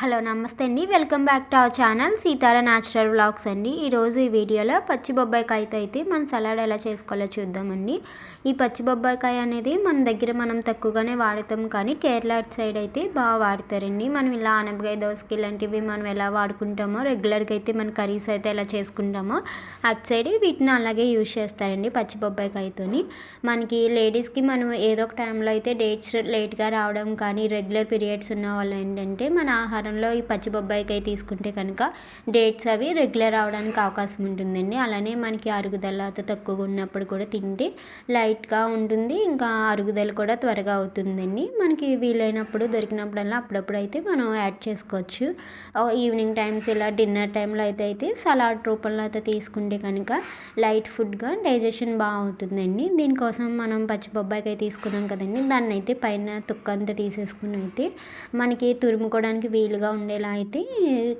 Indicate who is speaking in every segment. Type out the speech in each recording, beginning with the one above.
Speaker 1: Hello నమస్తే అండి. Welcome back to our channel Sitara natural vlogs అండి. ఈరోజు ఈ వీడియోలో పచ్చి బొబ్బాయికాయతో అయితే మనం సలాడ్ ఎలా చేసుకోవాలో చూద్దామండి. ఈ పచ్చి బొబ్బాయికాయ అనేది మన దగ్గర మనం తక్కువగానే వాడతాం కానీ కేరళ సైడ్ అయితే బాగా వాడతారండి. మనం ఇలా ఆనపకాయ దోసకి ఇలాంటివి మనం ఎలా వాడుకుంటామో రెగ్యులర్గా అయితే మన కర్రీస్ అయితే ఎలా చేసుకుంటామో అటు సైడ్ వీటిని అలాగే యూజ్ చేస్తారండి పచ్చి బొబ్బాయికాయతోని మనకి లేడీస్కి మనం ఏదో ఒక టైంలో అయితే డేట్స్ లేట్గా రావడం కానీ రెగ్యులర్ పీరియడ్స్ ఉన్న వాళ్ళు ఏంటంటే మన ఆహారం ఆహారంలో ఈ పచ్చి బొబ్బాయికాయ తీసుకుంటే కనుక డేట్స్ అవి రెగ్యులర్ అవడానికి అవకాశం ఉంటుందండి. అలానే మనకి అరుగుదల తక్కువగా ఉన్నప్పుడు కూడా తింటే లైట్గా ఉంటుంది. ఇంకా అరుగుదల కూడా త్వరగా అవుతుందండి. మనకి వీలైనప్పుడు దొరికినప్పుడల్లా అప్పుడప్పుడు అయితే మనం యాడ్ చేసుకోవచ్చు. ఈవినింగ్ టైమ్స్ ఇలా డిన్నర్ టైంలో అయితే అయితే సలాడ్ రూపంలో అయితే తీసుకుంటే కనుక లైట్ ఫుడ్గా డైజెషన్ బాగా అవుతుందండి దీనికోసం మనం పచ్చి బొబ్బాయికాయ తీసుకున్నాం కదండి. దాన్ని అయితే పైన తుక్కంతా తీసేసుకుని అయితే మనకి తురుముకోవడానికి వీలు సాఫ్ట్గా ఉండేలా అయితే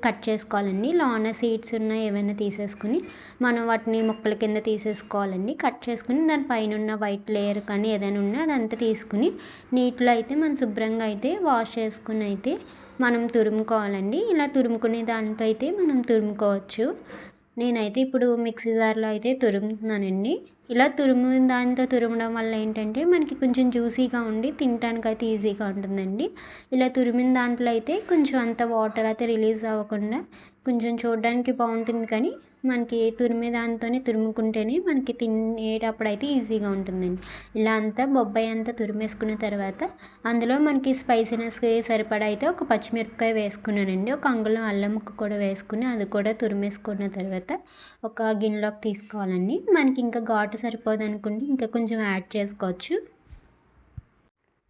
Speaker 1: కట్ చేసుకోవాలండి. లోన సీడ్స్ ఉన్న ఏమైనా తీసేసుకుని మనం వాటిని ముక్కల కింద తీసేసుకోవాలండి. కట్ చేసుకుని దాని పైన ఉన్న వైట్ లేయర్ కానీ ఏదైనా ఉన్నా అదంతా తీసుకుని నీటిలో అయితే మనం శుభ్రంగా అయితే వాష్ చేసుకుని అయితే మనం తురుముకోవాలండి. ఇలా తురుముకునే దాంతో అయితే మనం తురుముకోవచ్చు. నేనైతే ఇప్పుడు మిక్సీ జార్లో అయితే తురుముతున్నానండి. ఇలా తురుము దాంతో తురమడం వల్ల ఏంటంటే మనకి కొంచెం జ్యూసీగా ఉండి తినడానికి అయితే ఈజీగా ఉంటుందండి. ఇలా తురిమిన దాంట్లో అయితే కొంచెం అంత వాటర్ అయితే రిలీజ్ అవ్వకుండా కొంచెం చూడడానికి బాగుంటుంది కానీ మనకి తురిమే దాంతోనే తురుముకుంటేనే మనకి తినేటప్పుడు అయితే ఈజీగా ఉంటుందండి. ఇలా అంతా బొబ్బాయి అంతా తురిమేసుకున్న తర్వాత అందులో మనకి స్పైసీనెస్కి సరిపడా అయితే ఒక పచ్చిమిరపకాయ వేసుకున్నానండి. ఒక అంగుళం అల్లం ముక్క కూడా వేసుకుని అది కూడా తురిమేసుకున్న తర్వాత ఒక గిన్నెలోకి తీసుకోవాలండి. మనకి ఇంకా ఘాటు సరిపోదనుకోండి ఇంకా కొంచెం యాడ్ చేసుకోవచ్చు.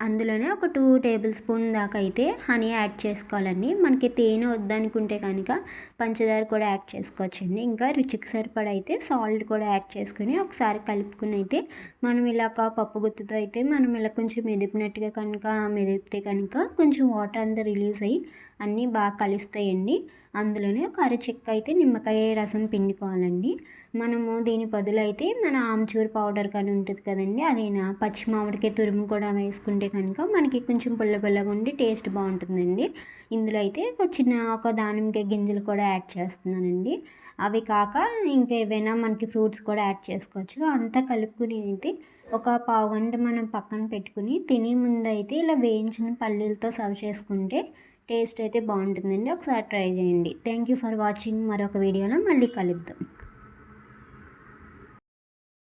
Speaker 1: అందులోనే ఒక టూ టేబుల్ స్పూన్ దాకా అయితే హనీ యాడ్ చేసుకోవాలండి. మనకి తేనె వద్దనుకుంటే కనుక పంచదార కూడా యాడ్ చేసుకోవచ్చండి. ఇంకా రుచికి సరిపడా అయితే సాల్ట్ కూడా యాడ్ చేసుకుని ఒకసారి కలుపుకుని అయితే మనం ఇలా ఒక పప్పు గుత్తుతో అయితే మనం ఇలా కొంచెం మెదిపినట్టుగా కనుక మెదిపితే కనుక కొంచెం వాటర్ అంతా రిలీజ్ అయ్యి అన్నీ బాగా కలుస్తాయండి. అందులోనే ఒక అరచెక్క అయితే నిమ్మకాయ రసం పిండుకోవాలండి. మనము దీని బదులు అయితే మన ఆమ్చూర్ పౌడర్ కానీ ఉంటుంది కదండి. అదైనా పచ్చి మామిడికాయ తురుము కూడా వేసుకుంటే కనుక మనకి కొంచెం పుల్ల పుల్లగా ఉండి టేస్ట్ బాగుంటుందండి. ఇందులో అయితే ఒక చిన్న ఒక దానిమ్మకాయ గింజలు కూడా యాడ్ చేస్తున్నానండి. అవి కాక ఇంకా ఏవైనా మనకి ఫ్రూట్స్ కూడా యాడ్ చేసుకోవచ్చు. అంతా కలుపుకుని అయితే ఒక పావు గంట మనం పక్కన పెట్టుకుని తినే ముందు అయితే ఇలా వేయించిన పల్లీలతో సర్వ్ చేసుకుంటే టేస్ట్ అయితే బాగుంటుందండి. ఒకసారి ట్రై చేయండి. Thank you for watching. మరొక వీడియోలో మళ్ళీ కలుద్దాం.